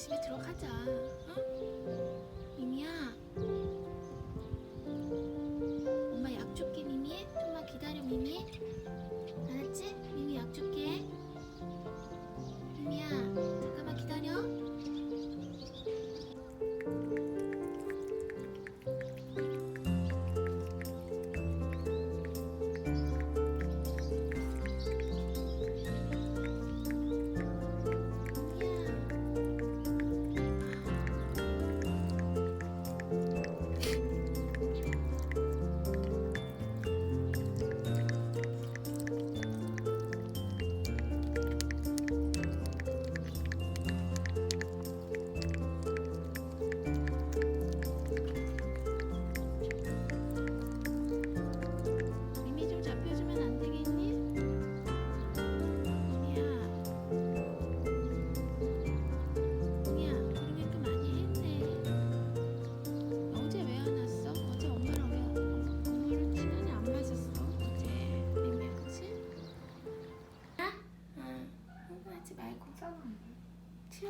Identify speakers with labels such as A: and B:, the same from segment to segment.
A: 집에 들어가자. 어?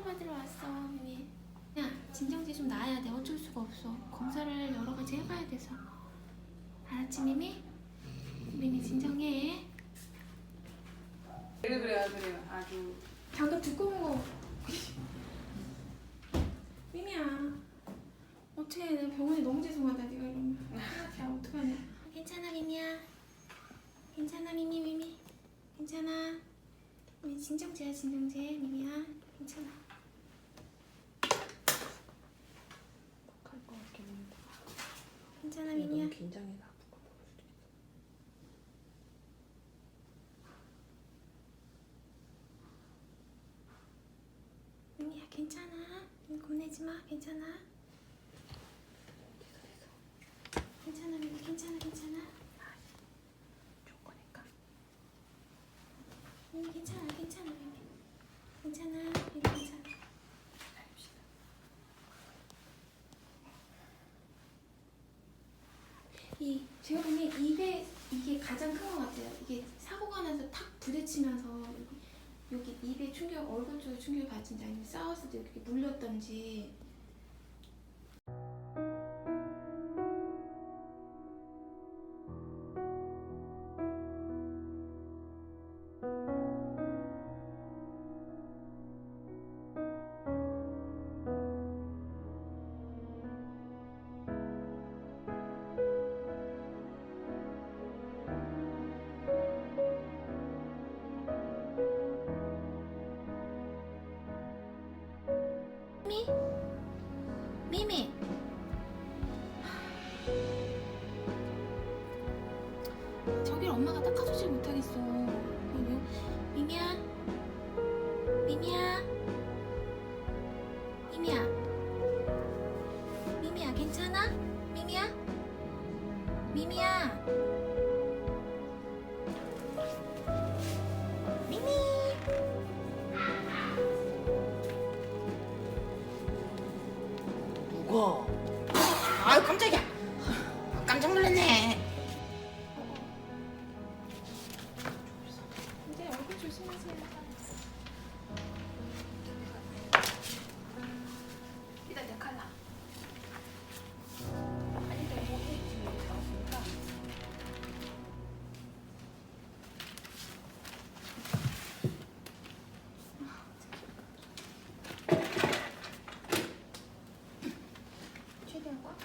A: 치료 받으러 왔어, 미미. 야, 진정제 좀 놔야 돼. 어쩔 수가 없어. 검사를 여러 가지 해봐야 돼서. 알았지, 미미? 미미 진정해.
B: 그래 그래요 그래요 아주
A: 장갑 두꺼운 거. 미미야. 어떻게 내 병원에 너무 죄송하다 네가 이러면. 야 어떡하냐. 괜찮아 미미야. 괜찮아 미미 미미. 괜찮아. 진정제야 진정제 미미야. 괜찮아.
B: 할것 같긴 한데
A: 괜찮아 미미야.
B: 너무 긴장해서 아플 것 같아
A: 미미야 괜찮아. 미미 겁내지 마. 괜찮아. 괜찮아 미미 괜찮아 괜찮아.
B: 좋은 거니까
A: 미미 괜찮아 괜찮아. 괜찮아 미미 괜찮아. 이 제가 보기엔 입에 이게 가장 큰 것 같아요. 이게 사고가 나서 탁 부딪히면서 여기, 여기 입에 충격, 얼굴 쪽에 충격을 받은지 아니면 싸웠을 때 이렇게 물렸던지 미미? 저길 엄마가 닦아주질 못하겠어. 미- 미미야? 미미야? 미미야? 미미야, 괜찮아? 미미야? 미미야? 꽉.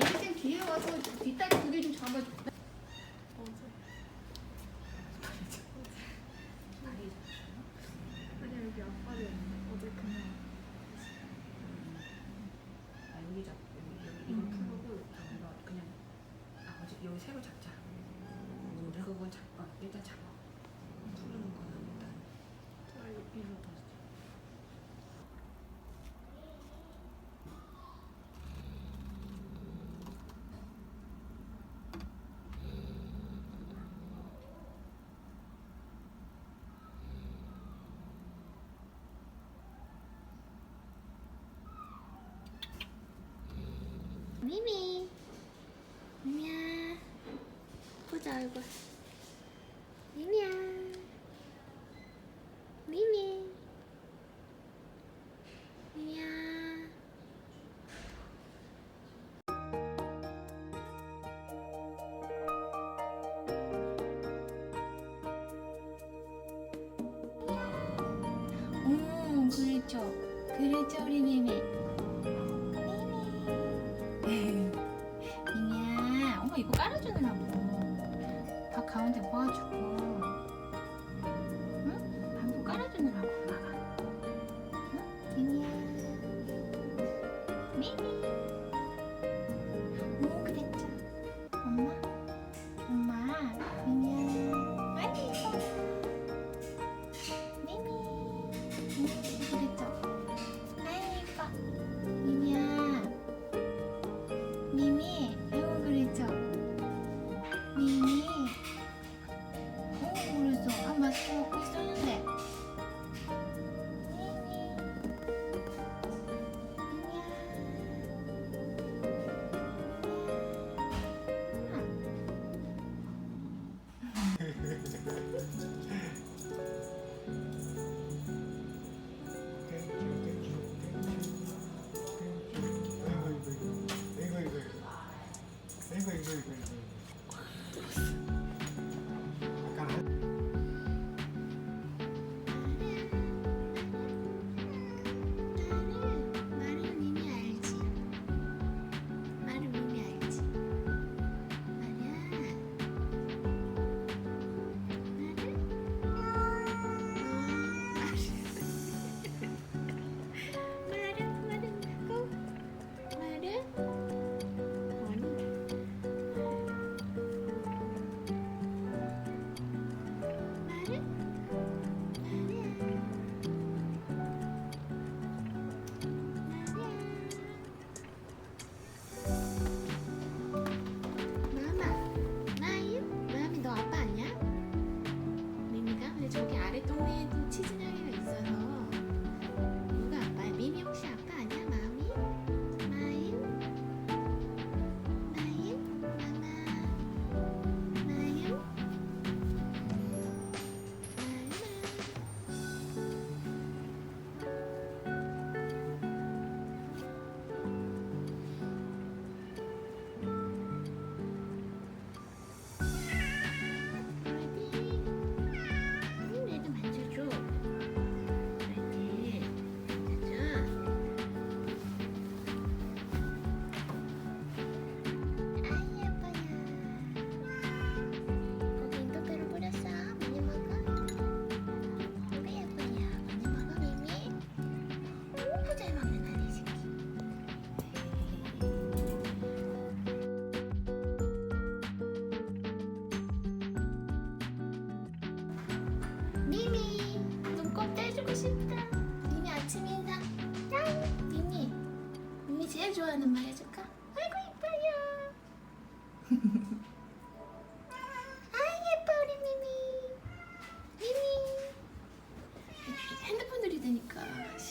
A: 얘좀 뒤에 와서 뒷다리 두개 좀 잡아줘. 미미. 미미야. 보자 얼굴. 미미야. 미미. 미미야. 음, 그렇죠. 그렇죠, 우리 미미. 한번 이거 깔아주느라고. 밥 가운데 모아주고. 응? 반복 깔아주느라고.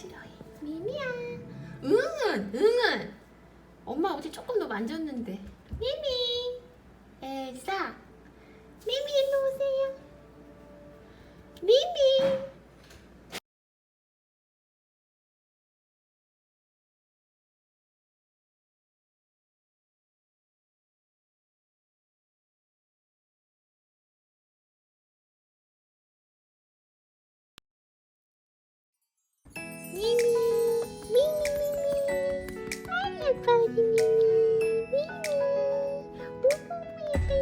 A: 싫어해. 미미야. 응은 응은. 엄마 어제 조금 더 만졌는데. 미미. 엘사. Bye.